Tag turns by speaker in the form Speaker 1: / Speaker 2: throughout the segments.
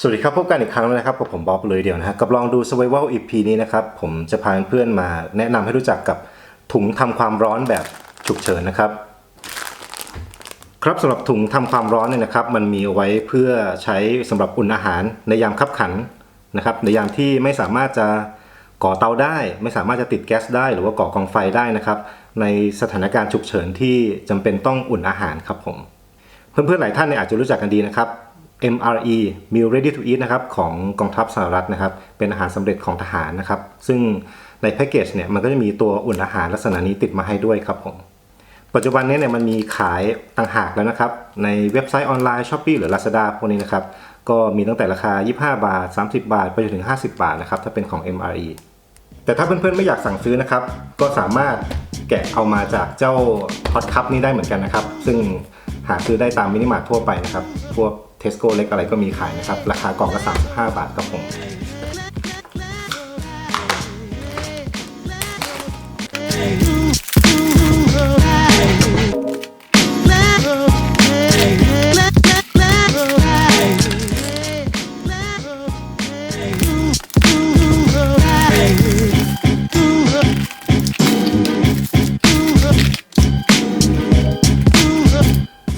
Speaker 1: สวัสดีครับ พบกันอีกครั้งแล้วนะครับกับผมบ๊อบเลยเดียวนะฮะกับลองดู Survival EP นี้นะครับ ผมจะพาเพื่อนมาแนะนำให้รู้จักกับถุงทำความร้อนแบบฉุกเฉินนะครับ ครับสำหรับถุงทำความร้อนเนี่ยนะครับ มันมีเอาไว้เพื่อใช้สำหรับอุ่นอาหารในยามคับขันนะครับ ในยามที่ไม่สามารถจะก่อเตาได้ ไม่สามารถจะติดแก๊สได้ หรือว่าก่อกองไฟได้นะครับ ในสถานการณ์ฉุกเฉินที่จำเป็นต้องอุ่นอาหารครับผม เพื่อนๆหลายท่านเนี่ยอาจจะรู้จักกันดีนะครับ MRE Meal Ready to Eat นะครับของกองทัพสหรัฐนะครับ เป็นอาหารสำเร็จของทหารนะครับ ซึ่งในแพ็กเกจเนี่ยมันก็จะมีตัวอุ่นอาหารลักษณะนี้ติดมาให้ด้วยครับผมปัจจุบันนี้เนี่ยมันมีขายต่างหากแล้วนะครับ ในเว็บไซต์ออนไลน์ s h อ p e e หรือ Lazada พวกนี้นะครับ ก็มีตั้งแต่ราคา 25 บาท 30 บาท ไปจนถึง 50 บาทนะครับ ถ้าเป็นของ MRE แต่ถ้าเพื่อนๆไม่อยากสั่งซื้อนะครับ ก็สามารถ แกะเอามาจากเจ้าฮอตคัพนี้ได้เหมือนกันนะครับ ซึ่งหาซื้อได้ตามมินิมาร์ททั่วไปนะครับ พวกเทสโก้เล็กอะไรก็มีขายนะครับ ราคากล่องก็35บาทครับผม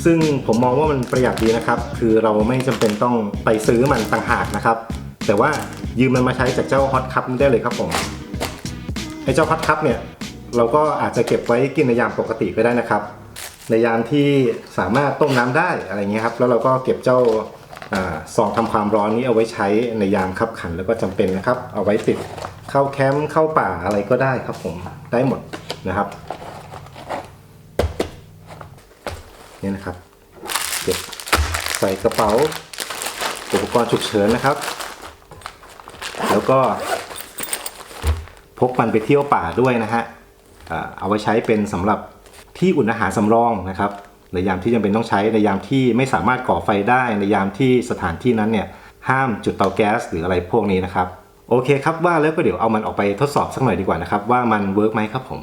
Speaker 1: ซึ่งผมมองว่ามันประหยัดดีนะครับ คือเราไม่จำเป็นต้องไปซื้อมันต่างหากนะครับ แต่ว่ายืมมันมาใช้จากเจ้าฮอตคัพได้เลยครับผมไอ้เจ้าฮอตคัพเนี่ยเราก็อาจจะเก็บไว้กินในยามปกติก็ได้นะครับ ในยามที่สามารถต้มน้ำได้อะไรเงี้ยครับ แล้วเราก็เก็บเจ้าซองทำความร้อนนี้เอาไว้ใช้ในยามคับขันแล้วก็จำเป็นนะครับ เอาไว้ติดเข้าแคมป์เข้าป่าอะไรก็ได้ครับผมได้หมดนะครับ นี่นะครับเก็บใส่กระเป๋า อุปกรณ์ฉุกเฉินนะครับ แล้วก็ พกมันไปเที่ยวป่าด้วยนะฮะเอาไว้ใช้เป็นสำหรับที่อุ่นอาหารสำรองนะครับในยามที่จำเป็นต้องใช้ในยามที่ไม่สามารถก่อไฟได้ในยามที่สถานที่นั้นเนี่ยห้ามจุดเตาแก๊สหรืออะไรพวกนี้นะครับ โอเคครับว่าแล้วก็เดี๋ยวเอามันออกไปทดสอบสักหน่อยดีกว่านะครับ ว่ามันเวิร์กไหมครับผม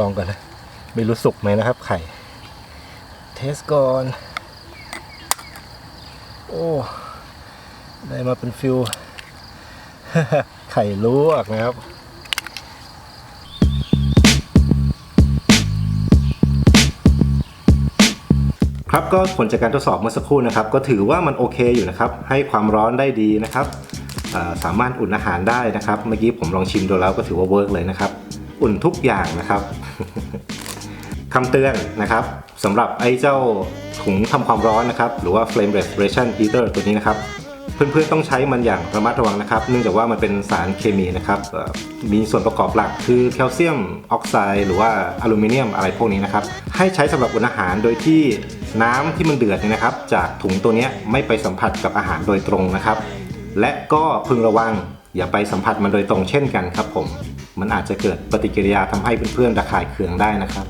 Speaker 1: ลองก่อนนะ ไม่รู้สุกไหมนะครับ ไข่ เทสก่อน โอ้ ได้มาเป็นฟิวไข่ลวกนะครับครับก็ผลจากการทดสอบเมื่อสักครู่นะครับ ก็ถือว่ามันโอเคอยู่นะครับ ให้ความร้อนได้ดีนะครับสามารถอุ่นอาหารได้นะครับ เมื่อกี้ผมลองชิมดูแล้วก็ถือว่าเวิร์กเลยนะครับ อุ่นทุกอย่างนะครับคำเตือนนะครับสำหรับไอ้เจ้าถุงทำความร้อนนะครับ หรือว่า flame respiration heater ตัวนี้นะครับ เพื่อนๆต้องใช้มันอย่างระมัดระวังนะครับ เนื่องจากว่ามันเป็นสารเคมีนะครับ มีส่วนประกอบหลักคือแคลเซียมออกไซด์หรือว่าอลูมิเนียมอะไรพวกนี้นะครับ ให้ใช้สำหรับอุ่นอาหารโดยที่น้ำที่มันเดือดเนี่ยนะครับ จากถุงตัวนี้ไม่ไปสัมผัสกับอาหารโดยตรงนะครับ และก็พึงระวังอย่าไปสัมผัสมันโดยตรงเช่นกันครับผม มันอาจจะเกิดปฏิกิริยาทำให้เพื่อนๆระคายเคืองได้นะครับ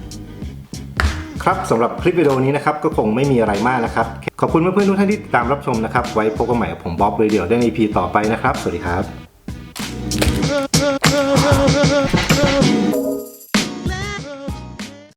Speaker 1: ครับสำหรับคลิปวิดีโอนี้นะครับก็คงไม่มีอะไรมากนะครับ ขอบคุณเพื่อนๆทุกท่านที่ติดตามรับชมนะครับ ไว้พบกันใหม่กับผมบ๊อบเลยเดียวได้ใน EP ต่อไปนะครับ สวัสดีครับ